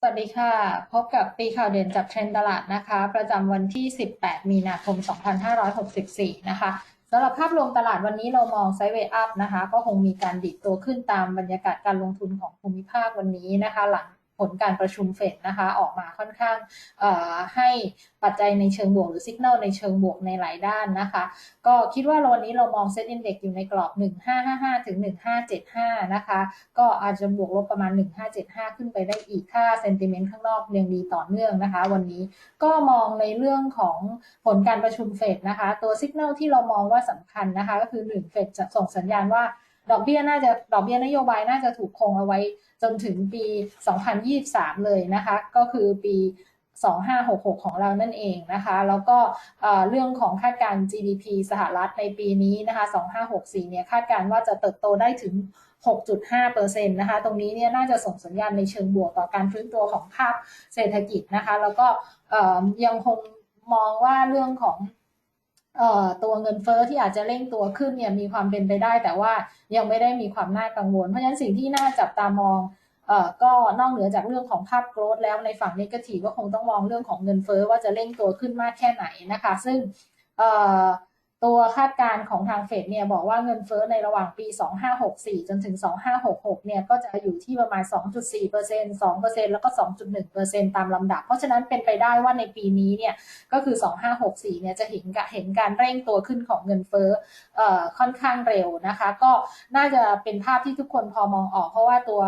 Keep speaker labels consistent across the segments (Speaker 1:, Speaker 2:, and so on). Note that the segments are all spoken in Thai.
Speaker 1: สวัสดีค่ะ พบกับตีข่าวเด่นจับเทรนด์ตลาดนะคะ ประจำวันที่ 18 มีนาคม 2564 นะคะสำหรับภาพรวมตลาดวันนี้เรามองไซด์เวย์อัพนะคะ ก็คงมีการดิดตัวขึ้นตามบรรยากาศการลงทุนของภูมิภาควันนี้นะคะ หลัง ผลการประชุมเฟดนะคะ ออกมาค่อนข้างให้ปัจจัยในเชิงบวกหรือสัญญาณในเชิงบวกในหลายด้านนะคะ ก็คิดว่าวันนี้เรามองเซ็ตอินเด็กซ์อยู่ในกรอบ 1555 ถึง 1575 นะคะ ก็อาจจะบวกลบประมาณ 1575 ขึ้นไปได้อีกถ้าเซนติเมนต์ข้างนอกยังดีต่อเนื่องนะคะ วันนี้ก็มองในเรื่องของผลการประชุมเฟดนะคะ ตัวสัญญาณที่เรามองว่าสำคัญนะคะ ก็คือ 1 เฟดจะส่งสัญญาณว่า ดอกเบี้ยน่าจะดอกเบี้ยนโยบายน่าจะถูกคงเอาไว้จนถึงปี 2023 เลยนะคะ ก็คือปี 2566 ของเรานั่นเองนะคะ แล้วก็เรื่องของคาดการ GDP สหรัฐในปีนี้นะคะ 2564 เนี่ยคาดการว่าจะเติบโตได้ถึง 6.5%นะคะ ตรงนี้เนี่ยน่าจะส่งสัญญาณในเชิงบวกต่อการฟื้นตัวของภาพเศรษฐกิจนะคะ แล้วก็ยังคงมองว่าเรื่องของ ตัวเงินเฟอ้อที่อาจจะเร่งตัวขึ้นเนี่ยมีความเป็นไปได้ แต่ว่ายังไม่ได้มีความน่ากังวล เพราะฉะนั้นสิ่งที่น่าจับตามองออก็นอกเหนือจากเรื่องของภาพโกรดแล้วในฝั่งนิเกทีก็คงต้องมองเรื่องของเงินเฟอ้อว่าจะเร่งตัวขึ้นมากแค่ไหนนะคะ ซึ่ง ตัวคาดการณ์ของทางเฟดเนี่ยบอกว่าเงินเฟ้อในระหว่างปี 2564 จนถึง 2566 เนี่ยก็จะอยู่ที่ประมาณ 2.4% 2%แล้วก็ 2.1%ตามลำดับ เพราะฉะนั้นเป็นไปได้ว่าในปีนี้เนี่ยก็คือ 2564 เนี่ยจะเห็นเห็นการเร่งตัวขึ้นของเงินเฟ้อค่อนข้างเร็วนะคะ ก็น่าจะเป็นภาพที่ทุกคนพอมองออก เพราะว่าตัว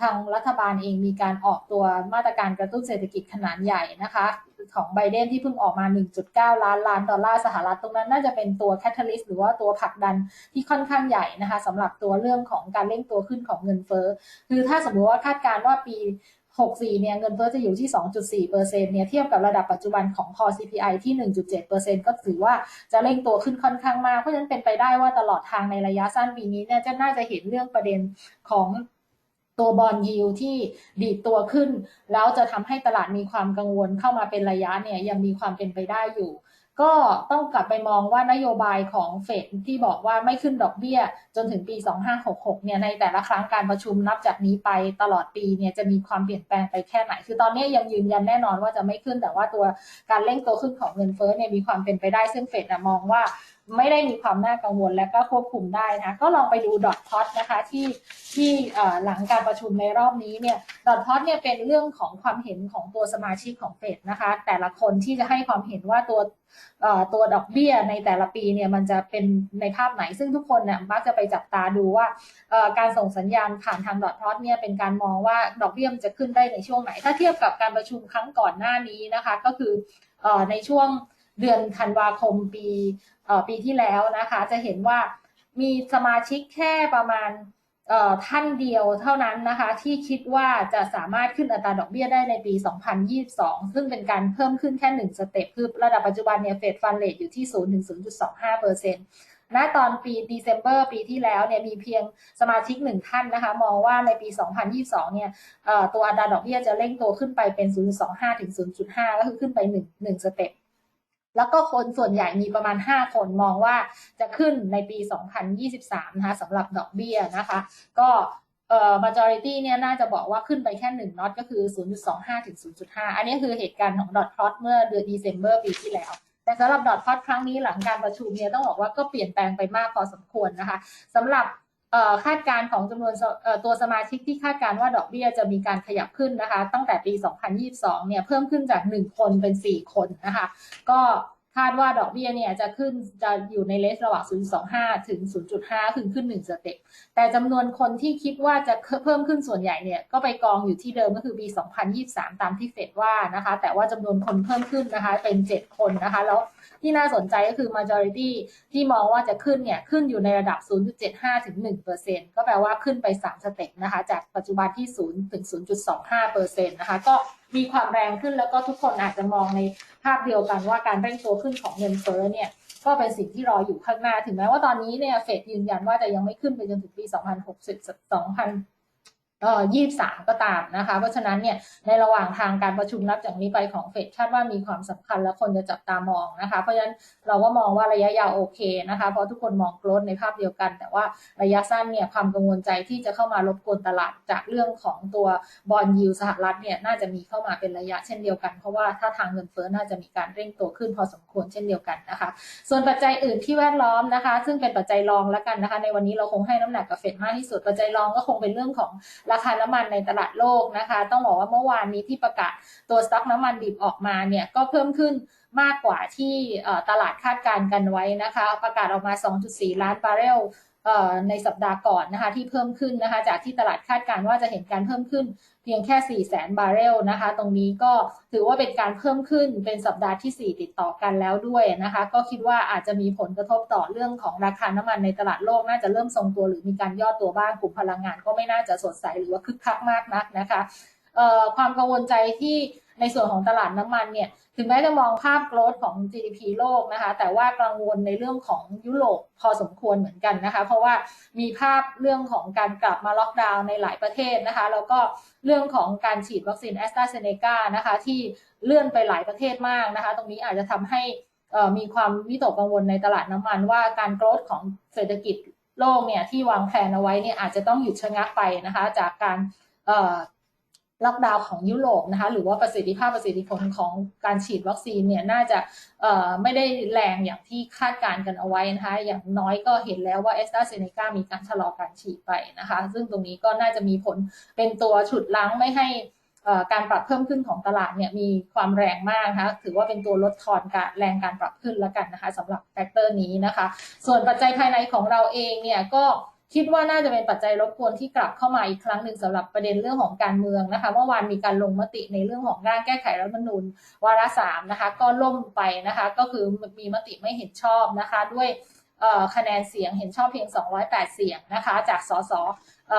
Speaker 1: ทางรัฐบาลเองมีการออกตัวมาตรการกระตุ้นเศรษฐกิจขนาดใหญ่นะคะ ของไบเดนที่เพิ่งออกมา 1.9 ล้านล้านดอลลาร์สหรัฐตรงนั้นน่าจะเป็นตัวแคทเทอลิสหรือว่าตัวผลักดันที่ค่อนข้างใหญ่นะคะสำหรับตัวเรื่องของการเร่งตัวขึ้นของเงินเฟ้อคือถ้าสมมติว่าคาดการณ์ว่าปี64 เนี่ยเงินเฟ้อจะอยู่ที่ 2.4%เนี่ยเทียบกับระดับปัจจุบันของ core CPI ที่ 1.7%ก็ถือว่าจะเร่งตัวขึ้นค่อนข้างมาก เพราะฉะนั้นเป็นไปได้ว่าตลอดทางในระยะสั้นปีนี้เนี่ยจะน่าจะเห็นเรื่องประเด็นของ ตัวบอลยิวที่ดีดตัวขึ้น แล้วจะทำให้ตลาดมีความกังวลเข้ามาเป็นระยะเนี่ยยังมีความเป็นไปได้อยู่ ก็ต้องกลับไปมองว่านโยบายของเฟดที่บอกว่าไม่ขึ้นดอกเบี้ย จนถึงปี 2566 เนี่ยในแต่ละครั้งการประชุมนับจากนี้ไปตลอดปีเนี่ยจะมีความเปลี่ยนแปลงไปแค่ไหน คือตอนนี้ยังยืนยันแน่นอนว่าจะไม่ขึ้นแต่ว่าตัวการเร่งตัวขึ้นของเงินเฟ้อเนี่ยมีความเป็นไปได้ซึ่งเฟดมองว่า ไม่ได้มีความน่ากังวลและก็ควบคุมได้นะก็ลองไปดูดอทพอตนะคะที่ที่หลังการประชุมในรอบนี้เนี่ยดอทพอตเนี่ยเป็นเรื่องของความเห็นของตัวสมาชิกของเฟดนะคะ แต่ละคนที่จะให้ความเห็นว่าตัวตัวดอกเบี้ยในแต่ละปีเนี่ยมันจะเป็นในภาพไหน ซึ่งทุกคนเนี่ยมักจะไปจับตาดูว่าการส่งสัญญาณผ่านทางดอทพอตเนี่ยเป็นการมองว่าดอกเบี้ยมันจะขึ้นได้ในช่วงไหน ถ้าเทียบกับการประชุมครั้งก่อนหน้านี้นะคะ ก็คือในช่วงเดือนธันวาคมปี ปีที่แล้วนะคะ จะเห็นว่ามีสมาชิกแค่ประมาณท่านเดียวเท่านั้นนะคะ ที่คิดว่าจะสามารถขึ้นอัตราดอกเบี้ยได้ในปี 2022 ซึ่งเป็นการเพิ่มขึ้นแค่ 1 สเต็ปคือระดับปัจจุบันเนี่ยเฟดฟันเลทอยู่ที่0ถึง0.25เปอร์เซ็นต์ณตอนปี December ปีที่แล้วเนี่ยมีเพียงสมาชิกหนึ่งท่านนะคะ มองว่าในปี 2022 เนี่ยตัวอัตราดอกเบี้ยจะเร่งตัวขึ้นไปเป็น 0.25 ถึง 0.5 ก็คือขึ้นไป 1 1 สเต็ป แล้วก็คนส่วนใหญ่มีประมาณ 5 คนมองว่าจะขึ้นในปี 2023 นะคะสำหรับดอกเบี้ยนะคะ ก็เอ่อ majority เนี่ยน่าจะบอกว่าขึ้นไปแค่1น็อตก็คือ 0.25 ถึง 0.5 อันนี้คือเหตุการณ์ของดอทพลอตเมื่อเดือน December ปีที่แล้ว แต่สำหรับดอทพลอตครั้งนี้หลังการประชุมเนี่ยต้องบอกว่าก็เปลี่ยนแปลงไปมากพอสมควรนะคะสำหรับ คาดการณ์ของจำนวนตัวสมาชิกที่คาดการณ์ว่าดอกเบี้ยจะมีการขยับขึ้นนะคะ ตั้งแต่ปี 2022 เนี่ยเพิ่มขึ้นจาก 1 คนเป็น 4 คนนะคะ ก็ คาดว่าดอกเบี้ยเนี่ยจะขึ้นจะอยู่ในเลสระหว่าง 0.25 ถึง 0.5 คือขึ้น 1 สเต็ป แต่จำนวนคนที่คิดว่าจะเพิ่มขึ้นส่วนใหญ่เนี่ย ก็ไปกองอยู่ที่เดิมก็คือปี 2023 ตามที่เฟดว่านะคะ แต่ว่าจำนวนคนเพิ่มขึ้นนะคะ เป็น 7 คนนะคะ แล้วที่น่าสนใจก็คือ majority ที่มองว่าจะขึ้นเนี่ย ขึ้นอยู่ในระดับ 0.75 ถึง 1%ก็แปลว่าขึ้นไป 3 สเต็ปนะคะ จากปัจจุบันที่ 0 ถึง 0.25%นะคะ ก็ มีความแรงขึ้นแล้วก็ทุกคนอาจจะมองในภาพเดียวกันว่าการเร่งตัวขึ้นของเงินเฟ้อเนี่ยก็เป็นสิ่งที่รออยู่ข้างหน้า ถึงแม้ว่าตอนนี้เนี่ยเฟดยืนยันว่าจะยังไม่ขึ้นไปจนถึงปี 2060 2000 เอ่อ23ก็ตามนะคะ เพราะฉะนั้นเนี่ยในระหว่างทางการประชุมนับจากนี้ไปของเฟดคาดว่ามีความสำคัญและคนจะจับตามองนะคะ เพราะฉะนั้นเราก็มองว่าระยะยาวโอเคนะคะ เพราะทุกคนมองโกลดในภาพเดียวกัน แต่ว่าระยะสั้นเนี่ยความกังวลใจที่จะเข้ามารบกวนตลาดจากเรื่องของตัวบอลยูสหรัฐเนี่ยน่าจะมีเข้ามาเป็นระยะเช่นเดียวกัน เพราะว่าถ้าทางเงินเฟ้อน่าจะมีการเร่งตัวขึ้นพอสมควรเช่นเดียวกันนะคะ ส่วนปัจจัยอื่นที่แวดล้อมนะคะ ซึ่งเป็นปัจจัยรองแล้วกันนะคะ ในวันนี้เราคงให้น้ำหนักกับเฟดมากที่สุดปัจจัยรองก็คงเป็นเรื่องของราคาน้ำมันในตลาดโลกนะคะ ต้องบอกว่าเมื่อวานนี้ที่ประกาศตัวสต็อกน้ำมันดิบออกมาเนี่ยก็เพิ่มขึ้นมากกว่าที่ตลาดคาดการณ์กันไว้นะคะ ประกาศออกมา 2.4 ล้านบาร์เรล ในสัปดาห์ก่อนนะคะที่เพิ่มขึ้นนะคะจากที่ตลาดคาดการณ์ว่าจะเห็นการเพิ่มขึ้นเพียงแค่4แสนบาร์เรลนะคะ ตรงนี้ก็ถือว่าเป็นการเพิ่มขึ้นเป็นสัปดาห์ที่ 4 ติดต่อกันแล้วด้วยนะคะ ก็คิดว่าอาจจะมีผลกระทบต่อเรื่องของราคาน้ำมันในตลาดโลกน่าจะเริ่มทรงตัวหรือมีการย่อตัวบ้างกลุ่มพลังงานก็ไม่น่าจะสดใสหรือว่าคึกคักมากนักนะคะความกังวลใจที่ ในส่วนของตลาดน้ำมันเนี่ยถึงแม้จะมองภาพโกรธของ GDP โลกนะคะแต่ว่ากังวลในเรื่องของยุโรปพอสมควรเหมือนกันนะคะ เพราะว่ามีภาพเรื่องของการกลับมาล็อกดาวน์ในหลายประเทศนะคะ แล้วก็เรื่องของการฉีดวัคซีนแอสตราเซเนกานะคะที่เลื่อนไปหลายประเทศมากนะคะ ตรงนี้อาจจะทำให้มีความวิตกกังวลในตลาดน้ำมัน ว่าการโกรธของเศรษฐกิจโลกเนี่ยที่วางแผนเอาไว้เนี่ยอาจจะต้องหยุดชะงักไปนะคะ จากการ ล็อกดาวน์ของยุโรปนะคะหรือว่าประสิทธิภาพประสิทธิผลของการฉีดวัคซีนเนี่ยน่าจะไม่ได้แรงอย่างที่คาดการกันเอาไว้นะคะอย่างน้อยก็เห็นแล้วว่าเอสตราเซเนกามีการชะลอการฉีดไปนะคะซึ่งตรงนี้ก็น่าจะมีผลเป็นตัวฉุดล้างไม่ให้การปรับเพิ่มขึ้นของตลาดเนี่ยมีความแรงมากนะคะถือว่าเป็นตัวลดทอนการแรงการปรับขึ้นแล้วกันนะคะสำหรับแฟกเตอร์นี้นะคะ ส่วนปัจจัยภายในของเราเองเนี่ยก็ คิดว่าน่าจะเป็นปัจจัยรบกวนที่กลับเข้ามาอีกครั้งหนึ่งสำหรับประเด็นเรื่องของการเมืองนะคะเมื่อวานมีการลงมติในเรื่องของร่างแก้ไขรัฐธรรมนูญวาระสามนะคะ ก็ล่มไปนะคะ ก็คือมีมติไม่เห็นชอบนะคะ ด้วยคะแนนเสียงเห็นชอบเพียง 208 เสียงนะคะ จากสส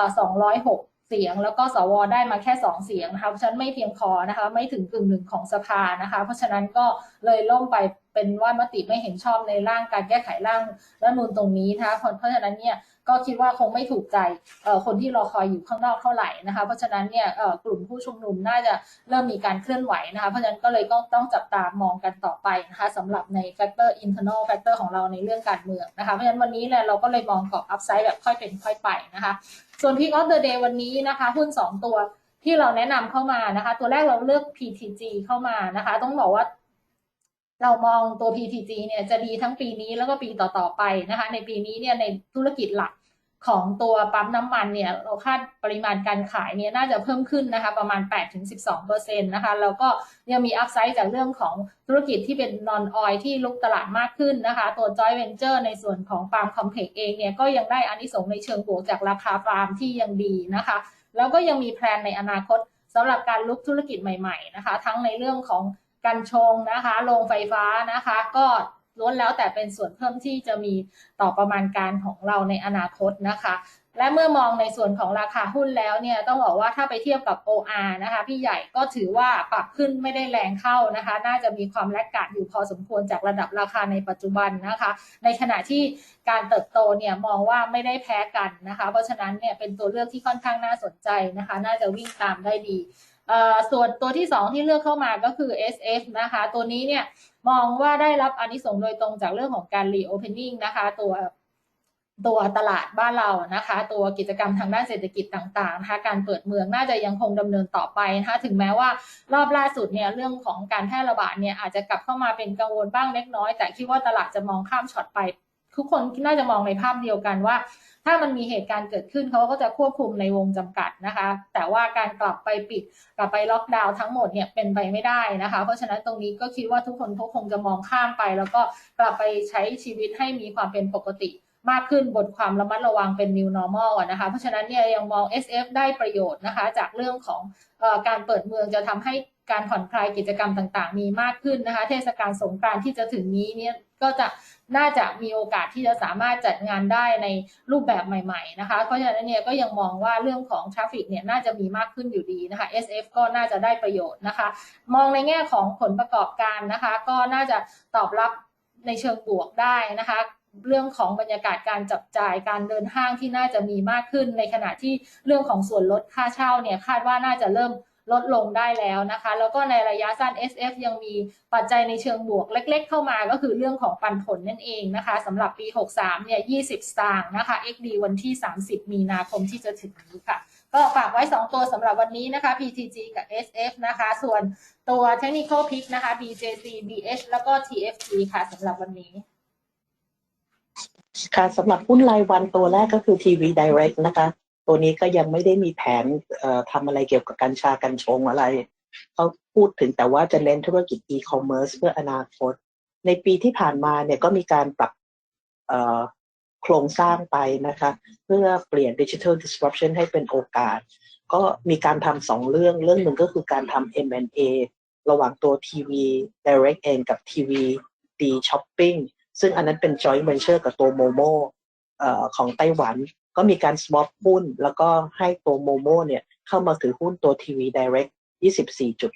Speaker 1: 206เสียงแล้วก็สวได้มาแค่ 2 เสียงนะคะเพราะฉะนั้นไม่เพียงพอนะคะ ไม่ถึงกึ่งหนึ่งของสภานะคะ เพราะฉะนั้นก็เลยล่มไป เป็นว่ามติไม่เห็นชอบในร่างการแก้ไขร่างรัฐมนูญตรงนี้นะคะเพราะฉะนั้นเนี่ยก็คิดว่าคงไม่ถูกใจคนที่รอคอยอยู่ข้างนอกเท่าไหร่นะคะ เพราะฉะนั้นเนี่ยกลุ่มผู้ชุมนุมน่าจะเริ่มมีการเคลื่อนไหวนะคะ เพราะฉะนั้นก็เลยต้องต้องจับตามองกันต่อไปนะคะสำหรับในแฟกเตอร์ internal แฟกเตอร์ของเราในเรื่องการเมืองนะคะ เพราะฉะนั้นวันนี้เนี่ยเราก็เลยมองกรอบอัพไซด์แบบค่อยเป็นค่อยไปนะคะ ส่วนพิกออฟเดอะเดย์วันนี้นะคะ หุ้น 2 ตัวที่เราแนะนำเข้ามานะคะ ตัวแรกเราเลือก PTG เข้ามานะคะ ต้องบอกว่า เรามองตัว PTG เนี่ยจะดีทั้งปีนี้แล้วก็ปีต่อๆไปนะคะ ในปีนี้เนี่ยในธุรกิจหลักของตัวปั๊มน้ำมันเนี่ยเราคาดปริมาณการขายเนี่ยน่าจะเพิ่มขึ้นนะคะประมาณ 8-12%นะคะแล้วก็ยังมีอัพไซด์จากเรื่องของธุรกิจที่เป็นนอนออยที่ลุกตลาดมากขึ้นนะคะ ตัว Joy Venture ในส่วนของฟาร์มคอมเพล็กเองเนี่ยก็ยังได้อานิสงส์ในเชิงบวกจากราคาฟาร์มที่ยังดีนะคะ แล้วก็ยังมีแพลนในอนาคตสำหรับการลุกธุรกิจใหม่ๆนะคะ ทั้งในเรื่องของ การชงนะคะโรงไฟฟ้านะคะ ก็ล้วนแล้วแต่เป็นส่วนเพิ่มที่จะมีต่อประมาณการของเราในอนาคตนะคะ และเมื่อมองในส่วนของราคาหุ้นแล้วเนี่ยต้องบอกว่าถ้าไปเทียบกับ OR นะคะพี่ใหญ่ก็ถือว่าปรับขึ้นไม่ได้แรงเข้านะคะ น่าจะมีความแลกกาดอยู่พอสมควรจากระดับราคาในปัจจุบันนะคะ ในขณะที่การเติบโตเนี่ยมองว่าไม่ได้แพ้กันนะคะ เพราะฉะนั้นเนี่ยเป็นตัวเลือกที่ค่อนข้างน่าสนใจนะคะ น่าจะวิ่งตามได้ดี ส่วนตัวที่ 2 ที่เลือกเข้ามาก็คือ SF นะคะ ตัวนี้เนี่ยมองว่าได้รับอนิสงส์โดยตรงจากเรื่องของการ reopening นะคะ ตัวตัวตลาดบ้านเรานะคะ ตัวกิจกรรมทางด้านเศรษฐกิจต่างๆนะคะการเปิดเมืองน่าจะยังคงดำเนินต่อไปนะคะถึงแม้ว่ารอบล่าสุดเนี่ยเรื่องของการแพร่ระบาดเนี่ยอาจจะกลับเข้ามาเป็นกังวลบ้างเล็กน้อย แต่คิดว่าตลาดจะมองข้ามช็อตไป ทุกคนน่าจะมองในภาพเดียวกันว่า ถ้ามันมีเหตุการณ์เกิดขึ้นเขาก็จะควบคุมในวงจำกัดนะคะ แต่ว่าการกลับไปปิดกลับไปล็อกดาวน์ทั้งหมดเนี่ยเป็นไปไม่ได้นะคะ เพราะฉะนั้นตรงนี้ก็คิดว่าทุกคนก็คงจะมองข้ามไป แล้วก็กลับไปใช้ชีวิตให้มีความเป็นปกติมากขึ้นบนความระมัดระวังเป็น new normal นะคะ เพราะฉะนั้นเนี่ยยังมอง SF ได้ประโยชน์นะคะ จากเรื่องของอการเปิดเมืองจะทำให้การผ่อนคลายกิจกรรมต่างๆ มีมากขึ้นนะคะ เทศกาลสงกรานต์ที่จะถึงนี้เนี่ยก็จะ น่าจะมีโอกาสที่จะสามารถจัดงานได้ในรูปแบบใหม่ ๆ นะคะ เพราะฉะนั้นเนี่ยก็ยังมองว่าเรื่องของทราฟฟิกเนี่ยน่าจะมีมากขึ้นอยู่ดีนะคะ SF ก็น่าจะได้ประโยชน์นะคะ มองในแง่ของผลประกอบการนะคะ ก็น่าจะตอบรับในเชิงบวกได้นะคะเรื่องของบรรยากาศการจับจ่ายการเดินห้างที่น่าจะมีมากขึ้น ในขณะที่เรื่องของส่วนลดค่าเช่าเนี่ยคาดว่าน่าจะเริ่ม ลดลงได้แล้วนะคะ แล้วก็ในระยะสั้น SF ยังมีปัจจัยในเชิงบวกเล็ก ๆ เข้ามาก็คือเรื่องของปันผลนั่นเองนะคะสำหรับปี 63 เนี่ย 20 สตางค์นะคะ XD วันที่ 30 มีนาคมที่จะถึงนี้ค่ะ ก็ฝากไว้ 2 ตัวสำหรับวันนี้นะคะ PTG กับ SF นะคะ ส่วนตัว Technical Pick นะคะ BJC BH แล้วก็ TFG ค่ะสำหรับวันนี้
Speaker 2: ค่ะสำหรับหุ้นรายวันตัวแรกก็คือ TV Direct นะคะ ตัวนี้ก็ยังไม่ได้มีแผนเอ่อทำอะไรเกี่ยวกับกัญชากัญชงอะไรเขาพูดถึงแต่ว่าจะเน้นธุรกิจ e-commerce เพื่ออนาคต ในปีที่ผ่านมาเนี่ยก็มีการปรับโครงสร้างไปนะคะ เพื่อเปลี่ยน digital disruption ให้เป็นโอกาส ก็มีการทำสองเรื่องเรื่องหนึ่งก็คือการทำ M&A ระหว่างตัว TV Direct เองกับ TV D Shopping ซึ่งอันนั้นเป็น joint venture กับตัวโมโม่ของไต้หวัน ก็มีการ swap หุ้น แล้วก็ให้ตัวโมโมเนี่ยเข้ามาถือหุ้นตัว TV Direct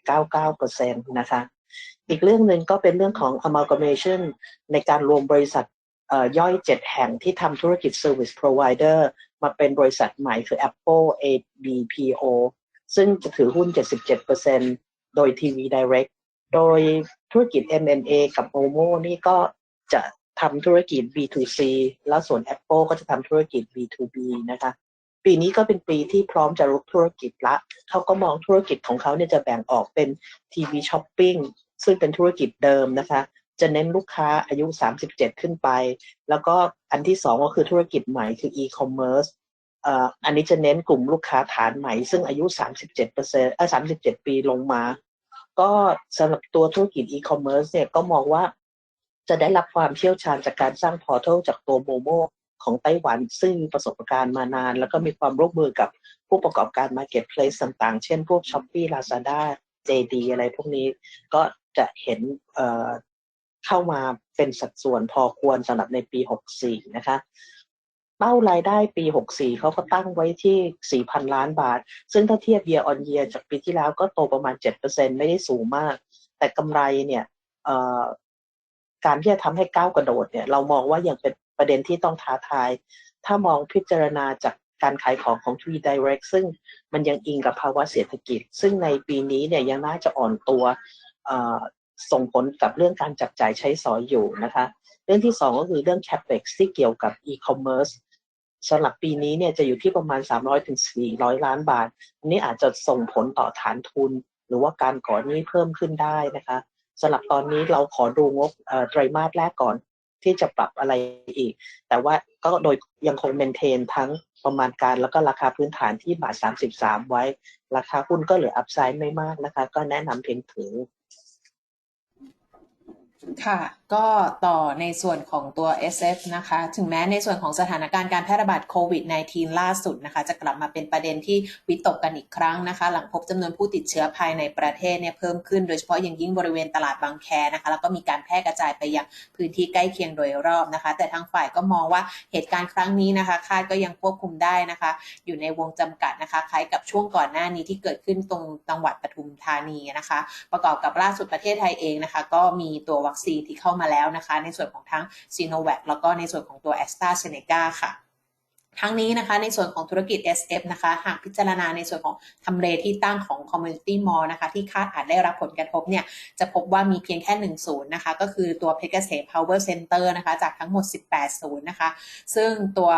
Speaker 2: 24.99%นะคะอีกเรื่องหนึ่งก็เป็นเรื่องของ amalgamation ในการรวมบริษัทย่อย่อย7แห่งที่ทำธุรกิจ service provider มาเป็นบริษัทใหม่คือ Apple ABPO ซึ่งจะถือหุ้น 77%โดย TV Direct โดยธุรกิจ M&A กับ Momo นี่ก็จะ ทำธุรกิจ B2C แล้วส่วน Apple ก็จะทำธุรกิจ B2B นะคะ ปีนี้ก็เป็นปีที่พร้อมจะรุกธุรกิจละ เขาก็มองธุรกิจของเขาเนี่ยจะแบ่งออกเป็น TV Shopping ซึ่งเป็นธุรกิจเดิมนะคะ จะเน้นลูกค้าอายุ 37 ขึ้นไป แล้วก็อันที่สองก็คือธุรกิจใหม่คือ e-commerce อ่ออันนี้จะเน้นกลุ่มลูกค้าฐานใหม่ ซึ่งอายุ 37เปอร์เซ็นต์37 ปีลงมา ก็สำหรับตัวธุรกิจ e-commerce เนี่ยก็มองว่า จะได้รับความเชี่ยวชาญจากการสร้างพอร์ทัลจากตัวโมโมของไต้หวัน ซึ่งมีประสบการณ์มานาน แล้วก็มีความร่วมมือกับผู้ประกอบการ Marketplace ต่างๆ เช่นพวก Shopee Lazada JD อะไรพวกนี้ก็จะเห็นเเข้ามาเป็นสัดส่วนพอควรสำหรับในปี 64 นะคะเป้ารายได้ปี 64 เขาก็ตั้งไว้ที่ 4,000 ล้านบาท ซึ่งถ้าเทียบ year on year จากปีที่แล้วก็โตประมาณ 7%ไม่ได้สูงมาก แต่กำไรเนี่ย การที่จะทำให้ก้าวกระโดดเนี่ยเรามองว่ายังเป็นประเด็นที่ต้องท้าทาย ถ้ามองพิจารณาจากการขายของของ Tree Direct ซึ่งมันยังอิงกับภาวะเศรษฐกิจ ซึ่งในปีนี้เนี่ยยังน่าจะอ่อนตัวส่งผลกับเรื่องการจับจ่ายใช้สอยอยู่นะคะ เรื่องที่สองก็คือเรื่อง capex ที่เกี่ยวกับ e-commerce สำหรับปีนี้เนี่ยจะอยู่ที่ประมาณ 300ถึง400 ล้านบาท อันนี้อาจจะส่งผลต่อฐานทุน หรือว่าการก่อหนี้เพิ่มขึ้นได้นะคะ สำหรับตอนนี้เราขอดูงบไตรมาสแรกก่อนที่จะปรับอะไรอีก แต่ว่าก็โดยยังคงเมนเทนทั้งประมาณการแล้วก็ราคาพื้นฐานที่บาท 33 ไว้ ราคาหุ้นก็เหลืออัพไซด์ไม่มากนะคะ ก็แนะนำเพียงถือ
Speaker 3: ค่ะ ก็ต่อในส่วนของตัว SF นะคะ ถึงแม้ในส่วนของสถานการณ์การแพร่ระบาดโควิด -19 ล่าสุดนะคะ จะกลับมาเป็นประเด็นที่วิตกกันอีกครั้งนะคะ หลังพบจำนวนผู้ติดเชื้อภายในประเทศเนี่ยเพิ่มขึ้น โดยเฉพาะอย่างยิ่งบริเวณตลาดบางแคนะคะ แล้วก็มีการแพร่กระจายไปยังพื้นที่ใกล้เคียงโดยรอบนะคะ แต่ทางฝ่ายก็มองว่าเหตุการณ์ครั้งนี้นะคะ คาดก็ยังควบคุมได้นะคะ อยู่ในวงจำกัดนะคะ คล้ายกับช่วงก่อนหน้านี้ที่เกิดขึ้นตรงจังหวัดปทุมธานีนะคะ ประกอบกับล่าสุดประเทศไทยเองนะคะ ก็มีตัววัคซีนที่เข้ามาแล้วนะคะ ในส่วนของทั้งซีโนแวคแล้วก็ในส่วนของตัวแอสตราเซเนกาค่ะ ทั้งนี้นะคะในส่วนของธุรกิจ SF นะคะหากพิจารณาในส่วนของทำเลที่ตั้งของ Community Mall นะคะที่คาดอาจได้รับผลกระทบเนี่ยจะพบว่ามีเพียงแค่1ศูนย์นะคะก็คือตัวเพชรเกษม Power Center นะคะจากทั้งหมด 18ศูนย์นะคะซึ่งตัว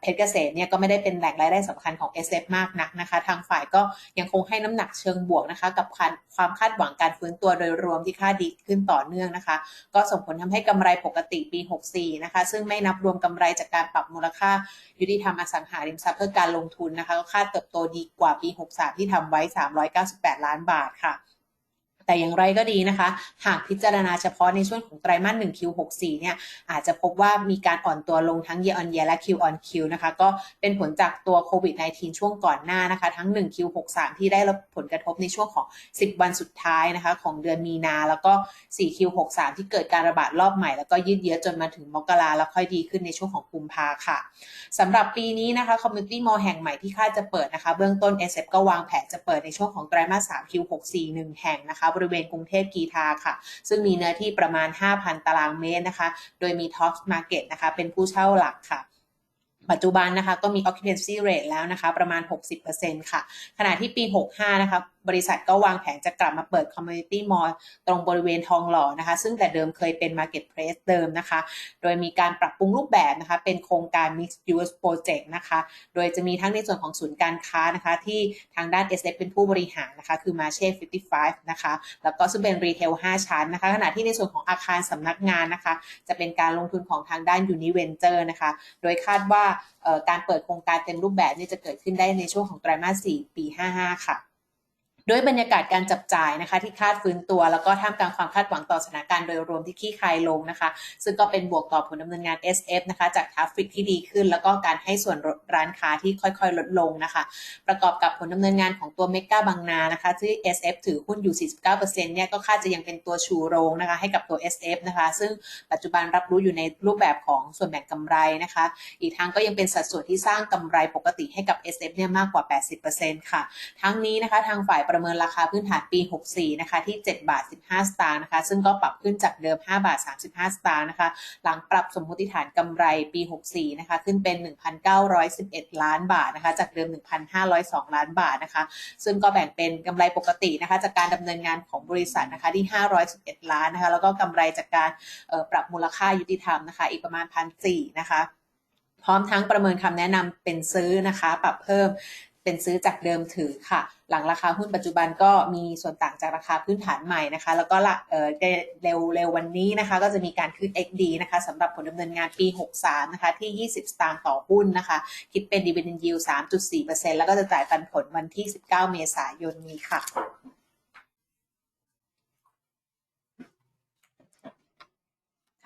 Speaker 3: เพชรเกษมเนี่ยก็ไม่ได้เป็นแหล่งรายได้สำคัญของ SF มากนักนะคะ ทางฝ่ายก็ยังคงให้น้ำหนักเชิงบวกนะคะกับความความคาดหวังการฟื้นตัวโดยรวมที่คาดดีขึ้นต่อเนื่องนะคะ ก็ส่งผลทำให้กำไรปกติปี 64นะคะซึ่งไม่นับรวมกำไรจากการปรับมูลค่ายุติทำอสังหาริมทรัพย์เพื่อการลงทุนนะคะก็คาดเติบโตดีกว่าปี 63 ที่ทำไว้ 398 ล้านบาทค่ะ แต่อย่างไรก็ดีนะคะ หากพิจารณาเฉพาะในช่วงของไตรมาส1 Q64 เนี่ยอาจจะพบว่ามีการอ่อนตัวลงทั้ง year on year และ Q on Q นะคะก็เป็นผลจากตัวโควิด -19 ช่วงก่อนหน้านะคะทั้ง1 Q63 ที่ได้รับผลกระทบในช่วงของ 10 วันสุดท้ายนะคะของเดือนมีนาแล้วก็4 Q63 ที่เกิดการระบาดรอบใหม่ แล้วก็ยืดเยื้อจนมาถึงมกราแล้วค่อยดีขึ้นในช่วงของกุมภาค่ะสำหรับปีนี้นะคะ Community Mall แห่งใหม่ที่คาดจะเปิดนะคะเบื้องต้น SF ก็วางแผนจะเปิดในช่วงของไตรมาส3 Q64 1แห่งนะคะบริเวณกรุงเทพกีทาค่ะ ซึ่งมีเนื้อที่ประมาณ 5,000 ตารางเมตรนะคะ โดยมี Top Market นะคะเป็นผู้เช่าหลักค่ะปัจจุบันนะคะก็มี occupancy rate แล้วนะคะ ประมาณ 60%ค่ะ ขณะที่ปี 65 นะคะบริษัทก็วางแผนจะกลับมาเปิด community mall ตรงบริเวณทองหล่อนะคะ ซึ่งแต่เดิมเคยเป็น marketplace เดิมนะคะ โดยมีการปรับปรุงรูปแบบนะคะ เป็นโครงการ mixed use project นะคะ โดยจะมีทั้งในส่วนของศูนย์การค้านะคะ ที่ทางด้าน SF เป็นผู้บริหารนะคะ คือ Marche 55 นะคะ แล้วก็ซึ่งเป็นรีเทล 5 ชั้นนะคะ ขณะที่ในส่วนของอาคารสำนักงานนะคะ จะเป็นการลงทุนของทางด้าน Univenture นะคะ โดยคาดว่าการเปิดโครงการเต็มรูปแบบนี่จะเกิดขึ้นได้ในช่วงของไตรมาส 4 ปี 55 ค่ะ ด้วยบรรยากาศการจับจ่ายนะคะ ที่คาดฟื้นตัว แล้วก็ท่ามกลางความคาดหวังต่อสถานการณ์โดยรวมที่คลี่คลายลงนะคะ ซึ่งก็เป็นบวกต่อผลดำเนินงาน SF นะคะ จากทราฟฟิกที่ดีขึ้น แล้วก็การให้ส่วนร้านค้าที่ค่อยๆ ลดลงนะคะ ประกอบกับผลดำเนินงานของตัวเมกาบางนานะคะที่ SF ถือหุ้นอยู่ 49%เนี่ยก็คาดจะยังเป็นตัวชูโรงนะคะ ให้กับตัว SF นะคะ ซึ่งปัจจุบันรับรู้อยู่ในรูปแบบของส่วนแบ่งกำไรนะคะ อีกทั้งก็ยังเป็นสัดส่วนที่สร้างกำไรปกติให้กับ SF เนี่ยมากกว่า 80%ค่ะ ทั้งนี้นะคะทางฝ่ายประเมินราคาพื้นฐานปี 64 นะคะที่ 7 บาท 15 สตางค์นะคะ ซึ่งก็ปรับขึ้นจากเดิม 5 บาท 35 สตางค์นะคะ หลังปรับสมมติฐานกำไรปี 64 นะคะ ขึ้นเป็น 1,911 ล้านบาทนะคะ จากเดิม 1,502 ล้านบาทนะคะ ซึ่งก็แบ่งเป็นกำไรปกตินะคะ จากการดำเนินงานของบริษัทนะคะที่ 511 ล้านนะคะ แล้วก็กำไรจากการปรับมูลค่ายุติธรรมนะคะ อีกประมาณ 1,400 นะคะพร้อมทั้งประเมินคำแนะนำเป็นซื้อนะคะ ปรับเพิ่ม เป็นซื้อจากเดิมถือค่ะ หลังราคาหุ้นปัจจุบันก็มีส่วนต่างจากราคาพื้นฐานใหม่นะคะ แล้วก็ละเอ่อเร็วเร็ววันนี้นะคะ ก็จะมีการขึ้น XD นะคะสำหรับผลดำเนินงานปี 63 นะคะ ที่ 20 สตางค์ต่อหุ้นนะคะ คิดเป็น dividend yield 3.4%แล้วก็จะจ่ายปันผลวันที่ 19 เมษายนนี้ค่ะ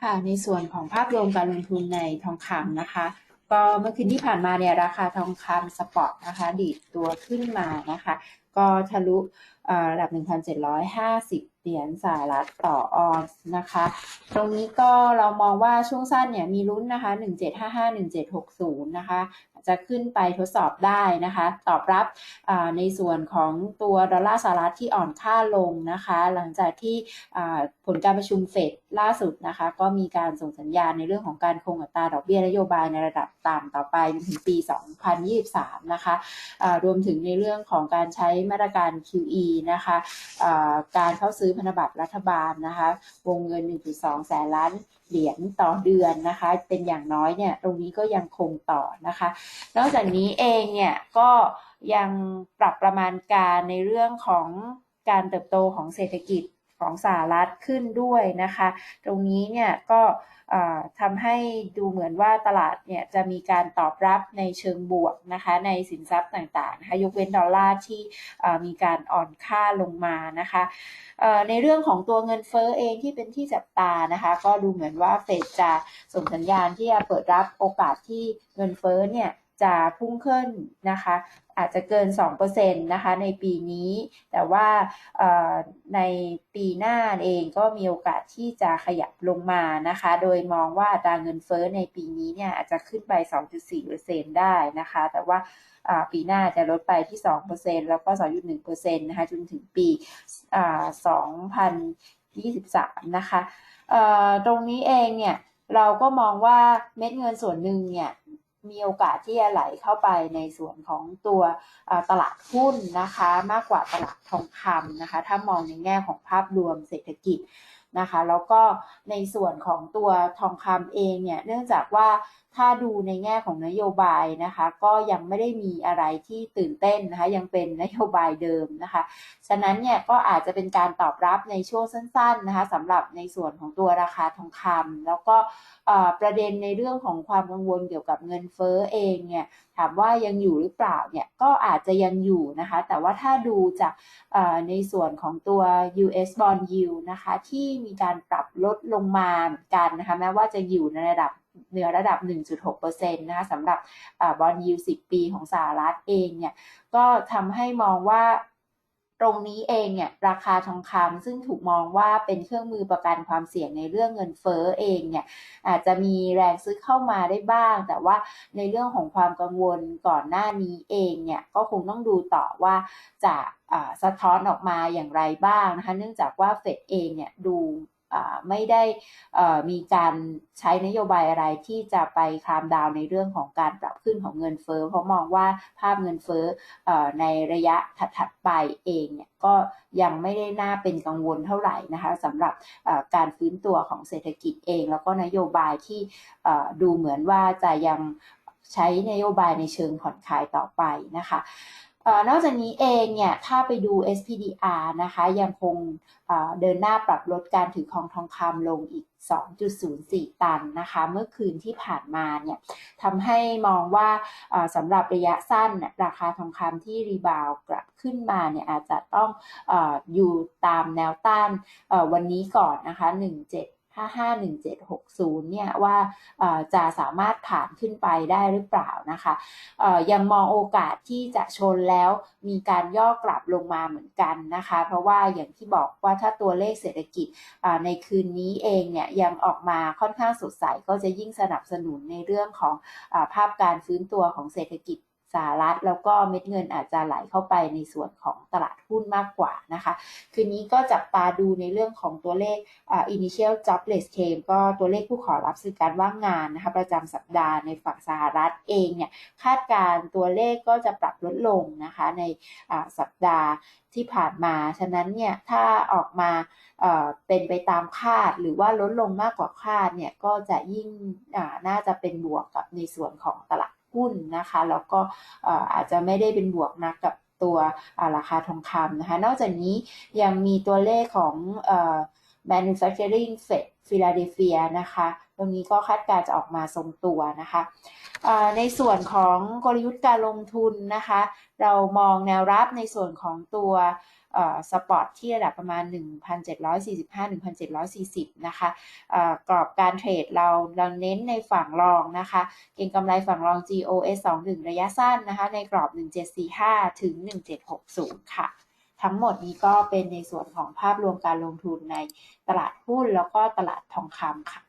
Speaker 4: ค่ะในส่วนของภาพรวมการลงทุนในทองคำนะคะ ก็เมื่อคืนที่ผ่านมาเนี่ยราคาทองคำสปอตนะคะดีดตัวขึ้นมานะคะ ก็ทะลุเอ่อระดับ 1,750 เหรียญสหรัฐต่อออนซ์นะคะ ตรงนี้ก็เรามองว่าช่วงสั้นเนี่ยมีลุ้นนะคะ 1755 1760 นะคะ จะขึ้นไปทดสอบได้นะคะ ตอบรับในส่วนของตัวดอลลาร์สหรัฐที่อ่อนค่าลงนะคะ หลังจากที่ผลการประชุมเฟดล่าสุดนะคะ ก็มีการส่งสัญญาณในเรื่องของการคงอัตราดอกเบี้ยนโยบายในระดับต่ำต่อไปถึงปี 2023 นะคะอ่ารวมถึงในเรื่องของการใช้มาตรการ QE นะคะอ่าการเข้าซื้อพันธบัตรรัฐบาลนะคะ วงเงิน 1.2 แสนล้าน เหรียญต่อเดือนนะคะ เป็นอย่างน้อยเนี่ยตรงนี้ก็ยังคงต่อนะคะ นอกจากนี้เองเนี่ยก็ยังปรับประมาณการในเรื่องของการเติบโตของเศรษฐกิจ ของสหรัฐขึ้นด้วยนะคะ ตรงนี้เนี่ยก็ทำให้ดูเหมือนว่าตลาดเนี่ยจะมีการตอบรับในเชิงบวกนะคะในสินทรัพย์ต่างๆนะคะยกเว้นดอลลาร์ที่มีการอ่อนค่าลงมานะคะในเรื่องของตัวเงินเฟ้อเองที่เป็นที่จับตานะคะก็ดูเหมือนว่าเฟดจะส่งสัญญาณที่จะเปิดรับโอกาสที่เงินเฟ้อเนี่ย จะพุ่งขึ้นนะคะ อาจจะเกิน 2%นะคะในปีนี้ แต่ว่าในปีหน้าเองก็มีโอกาสที่จะขยับลงมานะคะ โดยมองว่าอัตราเงินเฟ้อในปีนี้เนี่ยอาจจะขึ้นไป 2.4%ได้นะคะ แต่ว่าปีหน้าจะลดไปที่ 2%แล้วก็ 2.1%นะคะจนถึงปีอ่า2023 นะคะตรงนี้เองเนี่ยเราก็มองว่าเม็ดเงินส่วนหนึ่งเนี่ย มีโอกาสที่จะไหลเข้าไปในส่วนของตัวตลาดหุ้นนะคะ มากกว่าตลาดทองคำนะคะ ถ้ามองในแง่ของภาพรวมเศรษฐกิจนะคะ แล้วก็ในส่วนของตัวทองคำเองเนี่ย เนื่องจากว่าถ้าดูในแง่ของนโยบายนะคะ ก็ยังไม่ได้มีอะไรที่ตื่นเต้นนะคะ ยังเป็นนโยบายเดิมนะคะ ฉะนั้นเนี่ยก็อาจจะเป็นการตอบรับในช่วงสั้น ๆนะคะสำหรับในส่วนของตัวราคาทองคำแล้วก็ประเด็นในเรื่องของความกังวลเกี่ยวกับเงินเฟ้อเองเนี่ยถามว่ายังอยู่หรือเปล่าเนี่ยก็อาจจะยังอยู่นะคะ แต่ว่าถ้าดูจากในส่วนของตัว US bond yield นะคะที่มีการปรับลดลงมาเหมือนกันนะคะแม้ว่าจะอยู่ในระดับเหนือระดับ 1.6%นะคะสำหรับบอลยิว10 ปีของสหรัฐเองเนี่ยก็ทำให้มองว่า ตรงนี้เองเนี่ยราคาทองคำซึ่งถูกมองว่าเป็นเครื่องมือประกันความเสี่ยงในเรื่องเงินเฟ้อเองเนี่ยอาจจะมีแรงซื้อเข้ามาได้บ้าง แต่ว่าในเรื่องของความกังวลก่อนหน้านี้เองเนี่ยก็คงต้องดูต่อว่าจะสะท้อนออกมาอย่างไรบ้างนะคะเนื่องจากว่าเฟดเองเนี่ยดู ไม่ได้มีการใช้นโยบายอะไรที่จะไปคามดาวในเรื่องของการปรับขึ้นของเงินเฟ้อเพราะมองว่าภาพเงินเฟ้อในระยะถัดๆไปเองเนี่ยก็ยังไม่ได้น่าเป็นกังวลเท่าไหร่นะคะสำหรับการฟื้นตัวของเศรษฐกิจเอง แล้วก็นโยบายที่ดูเหมือนว่าจะยังใช้นโยบายในเชิงผ่อนคลายต่อไปนะคะ นอกจากนี้เองเนี่ยถ้าไปดู SPDR นะคะยังคงเดินหน้าปรับลดการถือครองทองคำลงอีก 2.04 ตันนะคะ เมื่อคืนที่ผ่านมาเนี่ยทำให้มองว่าสำหรับระยะสั้นราคาทองคำที่รีบาวกลับขึ้นมาเนี่ยอาจจะต้องออยู่ตามแนวต้านวันนี้ก่อนนะคะ 17 551760 เนี่ยว่าจะสามารถผ่านขึ้นไปได้หรือเปล่านะคะยังมองโอกาสที่จะชนแล้วมีการย่อกลับลงมาเหมือนกันนะคะ เพราะว่าอย่างที่บอกว่าถ้าตัวเลขเศรษฐกิจในคืนนี้เองเนี่ยยังออกมาค่อนข้างสดใสก็จะยิ่งสนับสนุนในเรื่องของอภาพการฟื้นตัวของเศรษฐกิจ สหรัฐแล้วก็เม็ดเงินอาจจะไหลเข้าไปในส่วนของตลาดหุ้นมากกว่านะคะ คืนนี้ก็จับตาดูในเรื่องของตัวเลข initial jobless claim ก็ตัวเลขผู้ขอรับสิทธิการว่างงานนะคะประจำสัปดาห์ในฝั่งสหรัฐเองเนี่ยคาดการตัวเลขก็จะปรับลดลงนะคะในสัปดาห์ที่ผ่านมา ฉะนั้นเนี่ยถ้าออกมาเป็นไปตามคาดหรือว่าลดลงมากกว่าคาดเนี่ยก็จะยิ่งน่าจะเป็นบวกกับในส่วนของตลาด หุ้นนะคะ แล้วก็อาจจะไม่ได้เป็นบวกนักกับตัวราคาทองคำนะคะ นอกจากนี้ยังมีตัวเลขของ manufacturing Fed Philadelphia นะคะตรงนี้ก็คาดการจะออกมาทรงตัวนะคะในส่วนของกลยุทธ์การลงทุนนะคะ เรามองแนวรับในส่วนของตัว สปอร์ตที่ระดับประมาณ 1,745-1,740 นะคะเอ่อกรอบการเทรดเราเราเน้นในฝั่งรองนะคะ เก็งกำไรฝั่งรอง GOS 21 ระยะสั้นนะคะ ในกรอบ 1745 ถึง 1760 ค่ะ ทั้งหมดนี้ก็เป็นในส่วนของภาพรวมการลงทุนในตลาดหุ้นแล้วก็ตลาดทองคำค่ะ